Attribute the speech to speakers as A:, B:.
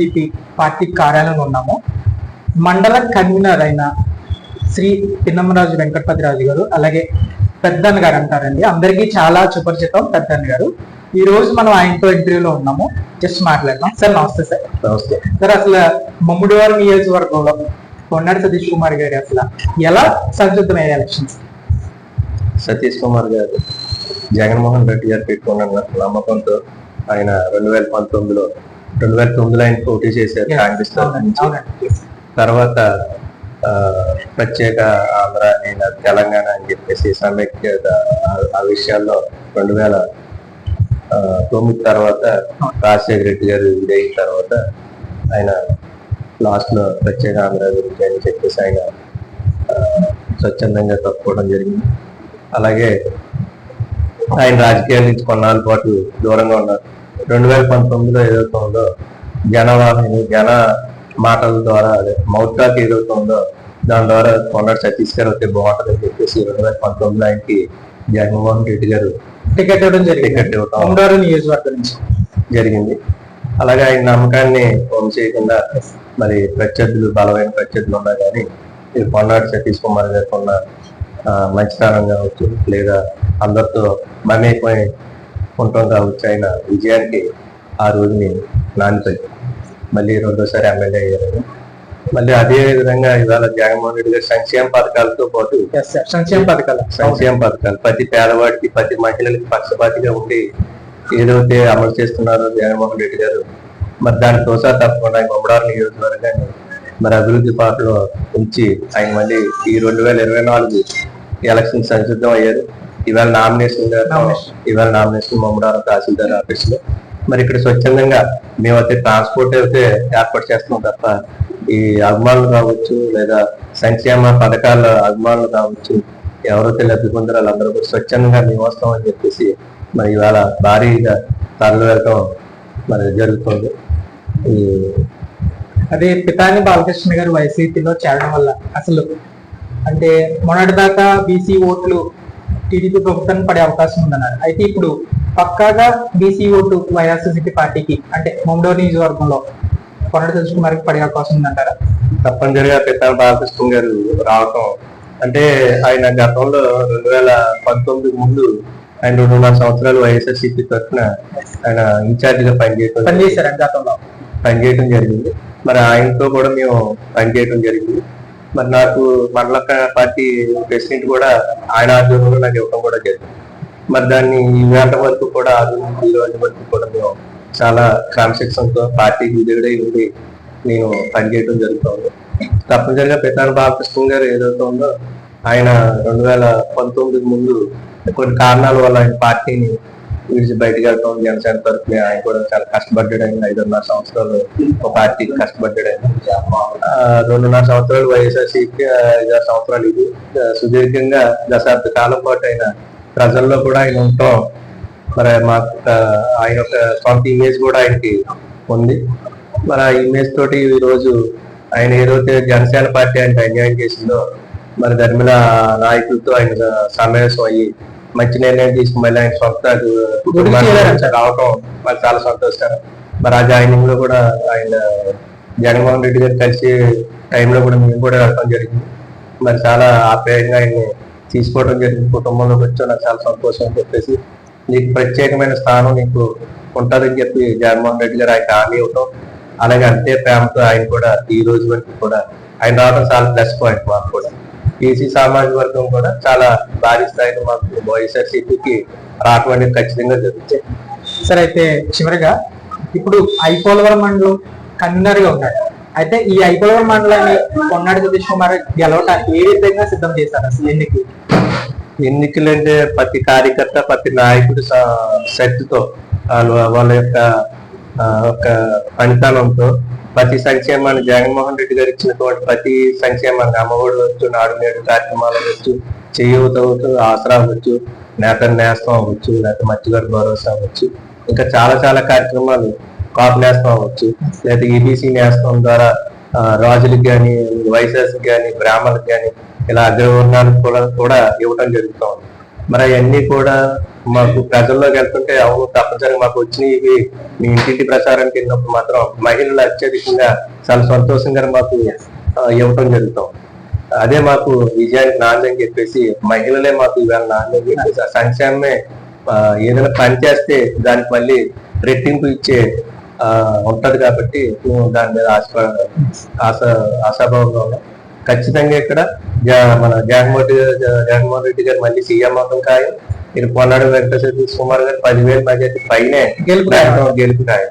A: YSRCP party కార్యాలయంలో ఉన్నాము. మండల కన్వీనర్ అయిన శ్రీ పిన్నమరాజు వెంకటపతిరాజు గారు అలాగే పెద్దన్న గారు అంటారండి. అందరికీ చాలా సుపరిచితం పెద్దన్న గారు. ఈ రోజు మనం ఆయనతో ఇంటర్వ్యూలో ఉన్నాము. జస్ట్ మాట్లాడదాం. సార్ నమస్తే సార్.
B: నమస్తే.
A: సార్ అసలు మమ్ముడివారి నియోజకవర్గంలో పొన్నాడు సతీష్ కుమార్ గారి అసలు ఎలా సంసిద్ధమయ్యే ఎలక్షన్స్?
B: సతీష్ కుమార్ గారు జగన్మోహన్ రెడ్డి గారు పెట్టుకున్న నమ్మకంతో ఆయన రెండు వేల పంతొమ్మిదిలో రెండు వేల తొమ్మిదిలో ఆయన పోటీ చేశారు కాంగ్రెస్ నుంచి. తర్వాత ప్రత్యేక ఆంధ్ర నేను తెలంగాణ అని చెప్పేసి సమైక్యత ఆ- విషయాల్లో రెండు వేల తొమ్మిది తర్వాత రాజశేఖర రెడ్డి గారు ఇదైన తర్వాత ఆయన లాస్ట్లో ప్రత్యేక ఆంధ్ర గురించి అని చెప్పేసి ఆయన స్వచ్ఛందంగా తప్పుకోవడం జరిగింది. అలాగే ఆయన రాజకీయాల నుంచి కొన్నాళ్ళ పాటు దూరంగా ఉన్నారు. రెండు వేల పంతొమ్మిదిలో ఏదైతే ఉందో జనవాహిని జన మాటల ద్వారా అదే మౌత్ టాక్ ఏదైతే ఉందో దాని ద్వారా కొన్నాడు సతీష్ గారు అయితే బాగుంటుందని చెప్పేసి రెండు వేల పంతొమ్మిదిలో ఆయనకి జగన్మోహన్ రెడ్డి గారు
A: టికెట్ ఇవ్వడం జరిగింది.
B: టికెట్
A: మమ్ముడివారి నియోజకవర్గం నుంచి.
B: జరిగింది. అలాగే ఆయన నమ్మకాన్ని హోమ్ చేయకుండా మరి ప్రత్యర్థులు బలమైన ప్రత్యర్థులు ఉన్నా కానీ ఈ పొన్నాడు సతీష్ కుమార్ గారికి ఉన్న మంచితనం కావచ్చు లేదా అందరితో మమేకమై ఉండటం కావచ్చు ఆయన విజయానికి ఆ రోజుని నాంది మళ్ళీ రెండోసారి ఎమ్మెల్యే అయ్యారు. మళ్ళీ అదే విధంగా ఇవాళ జగన్మోహన్ రెడ్డి గారి సంక్షేమ పథకాలతో పాటు.
A: సంక్షేమ పథకాలు.
B: సంక్షేమ పథకాలు. ప్రతి పేదవాడికి ప్రతి మహిళలకి పక్షపాతిగా ఉండి ఏదైతే అమలు చేస్తున్నారో జగన్మోహన్ రెడ్డి గారు మరి దాని తోసా తప్పకుండా ఆయన ఉమ్మడారు నియోజకవర్గాన్ని మరి అభివృద్ధి పాటలో ఉంచి ఆయన మళ్ళీ ఈ రెండు వేల ఇరవై నాలుగు ఎలక్షన్ సంసిద్ధం అయ్యారు. ఇవాళ నామినేషన్. ఇవాళ నామినేషన్ మమ్మడారం తహసీల్దార్ ఆఫీస్లో మరి ఇక్కడ స్వచ్ఛందంగా మేమైతే ట్రాన్స్పోర్ట్ అయితే ఏర్పాటు చేస్తున్నాం తప్ప ఈ అభిమానులు కావచ్చు లేదా సంక్షేమ పథకాల అభిమానులు కావచ్చు ఎవరైతే లబ్ధి పొందారో వాళ్ళందరూ కూడా స్వచ్ఛందంగా మేము వస్తామని చెప్పేసి మరి ఇవాళ భారీగా తరలి వెళ్ళటం మరి జరుగుతుంది ఈ
A: అదే పితాని బాలకృష్ణ గారు వైసీపీలో చేరడం వల్ల అసలు అంటే మొన్నటి దాకా బీసీ ఓట్లు టీడీపీ ప్రభుత్వానికి పడే అవకాశం ఉందన్నారు. అయితే ఇప్పుడు పక్కాగా బీసీ ఓటు వైఎస్ఆర్సీపీ పార్టీకి అంటే ముండో నియోజకవర్గంలో కొనడు తెలుసు కుమార్కి పడే అవకాశం ఉందంటారా?
B: తప్పనిసరిగా పితాని బాలకృష్ణ గారు రావటం అంటే ఆయన గతంలో రెండు వేల పంతొమ్మిది ముందు ఆయన రెండున్నర సంవత్సరాలు వైఎస్ఆర్సీపీ తరఫున ఆయన ఇన్ఛార్జ్గా పనిచేయడం
A: పనిచేశారు గతంలో?
B: పనిచేయడం జరిగింది. మరి ఆయనతో కూడా మేము పనిచేయడం జరిగింది. మరి నాకు మండల పార్టీ ప్రెసిడెంట్ కూడా ఆయన ఆధ్వర్యంలో నాకు ఇవ్వడం కూడా జరిగింది. మరి దాన్ని ఈ వేట వరకు కూడా ఆ వరకు కూడా మేము చాలా క్రమశిక్షణతో పార్టీకి విధుడై ఉండి నేను పనిచేయడం జరుగుతుంది. తప్పనిసరిగా పితాన బాలకృష్ణ గారు ఏదైతే ఉందో ఆయన రెండు వేల పంతొమ్మిది ముందు కొన్ని కారణాల వల్ల ఆయన పార్టీని విడిచి బయటకు వెళ్తాం. జనసేన తరఫున ఆయన కూడా చాలా కష్టపడ్డాడు ఆయన ఐదున్నర సంవత్సరాలు. ఒక పార్టీకి కష్టపడ్డాడు ఆయన. రెండున్నర సంవత్సరాలు వైఎస్ఆర్సీకి ఐదారు సంవత్సరాలు ఇది. సుదీర్ఘంగా దశాబ్ద కాలం పాటు ఆయన ప్రజల్లో కూడా ఆయన ఉంటాం మరి మా ఆయన యొక్క సొంత ఇమేజ్ కూడా ఆయనకి ఉంది. మరి ఆ ఇమేజ్ తోటి ఈ రోజు ఆయన ఏదైతే జనసేన పార్టీ అంటే అన్యాయం చేసిందో మరి ధర్మిల నాయకులతో ఆయన సమావేశం అయ్యి మంచి నిర్ణయం తీసుకుని మళ్ళీ ఆయన సొంత. రావటం మరి చాలా సంతోషకరం. మరి ఆ జాయినింగ్లో కూడా ఆయన జగన్మోహన్ రెడ్డి గారు కలిసి టైంలో కూడా మేము కూడా వెళ్ళడం జరిగింది. మరి చాలా ఆప్యాయంగా ఆయన్ని తీసుకోవడం జరిగింది. కుటుంబంలోకి వచ్చి. నాకు చాలా సంతోషం అని చెప్పేసి నీకు ప్రత్యేకమైన స్థానం నీకు ఉంటుందని చెప్పి జగన్మోహన్ రెడ్డి గారు ఆయన హామీ ఇవ్వటం. అలాగే అంతే ప్రేమతో ఆయన కూడా ఈ రోజు వరకు కూడా ఆయన రావడం చాలా ప్లస్ పాయింట్ మాకు కూడా. ఈసీ సామాజిక వర్గం కూడా చాలా భారీ స్థాయిలో మాకు వైఎస్ఆర్సీపీకి రావటం అనేది ఖచ్చితంగా జరుగుతుంది.
A: సరే అయితే చివరిగా ఇప్పుడు ఐపోలవరం మండలం కన్వీనర్గా ఉన్నాడు. అయితే ఈ ఐపోలవరం మండలాన్ని కొన్నాడు సతీష్ కుమార్ గెలవటానికి ఏ విధంగా సిద్ధం చేశారు అసలు ఎన్నికి
B: ఎన్నికలు అంటే ప్రతి కార్యకర్త ప్రతి నాయకుడి స- శక్తితో వాళ్ళు వాళ్ళ యొక్క ఒక పనితనంతో ప్రతి సంక్షేమాన్ని జగన్మోహన్ రెడ్డి గారు ఇచ్చినటువంటి ప్రతి సంక్షేమాన్ని అమ్మఒడి వచ్చు నాడు నేడు కార్యక్రమాలు అవ్వచ్చు చేయూత అవ్వచ్చు ఆసరా అవ్వచ్చు నేత నేస్తం అవ్వచ్చు లేకపోతే మత్స్యగారి భరోసా అవ్వచ్చు ఇంకా చాలా చాలా కార్యక్రమాలు కాపు నేస్తం అవ్వచ్చు లేదా ఈబీసీ నేస్తం ద్వారా రాజులకు కానీ వైశ్యాసులకు కానీ బ్రాహ్మణులకు కానీ ఇలా అగ్రవర్ణాలకు కూడా కూడా ఇవ్వటం జరుగుతూ ఉంది మరి అవన్నీ కూడా మాకు ప్రజల్లోకి వెళ్తుంటే అవును తప్పనిసరిగా మాకు వచ్చిన ఇవి. మీ ఇంటింటి ప్రచారానికి వెళ్ళినప్పుడు మాత్రం మహిళలు అత్యధికంగా చాలా సంతోషంగా మాకు ఇవ్వటం జరుగుతాం. అదే మాకు విజయానికి నాంది అని చెప్పేసి మహిళలే మాకు ఇవాళ నాంది అని చెప్పేసి ఆ సంక్షేమమే ఏదైనా పని చేస్తే దానికి మళ్ళీ రెట్టింపు ఇచ్చే ఉంటది కాబట్టి మేము దాని మీద ఆశ ఆశ ఆశాభావంగా ఉన్నాం. ఖచ్చితంగా ఇక్కడ మన జగన్మోహన్ రెడ్డి జగన్మోహన్ రెడ్డి గారు మళ్ళీ సీఎం అవడం ఖాయం. ఇది పొన్నాడు వెంకటేశ్వర కుమార్ గారు పదివేల మెజార్టీ పైనే
A: గెలుపు.
B: గెలుపు ఖాయం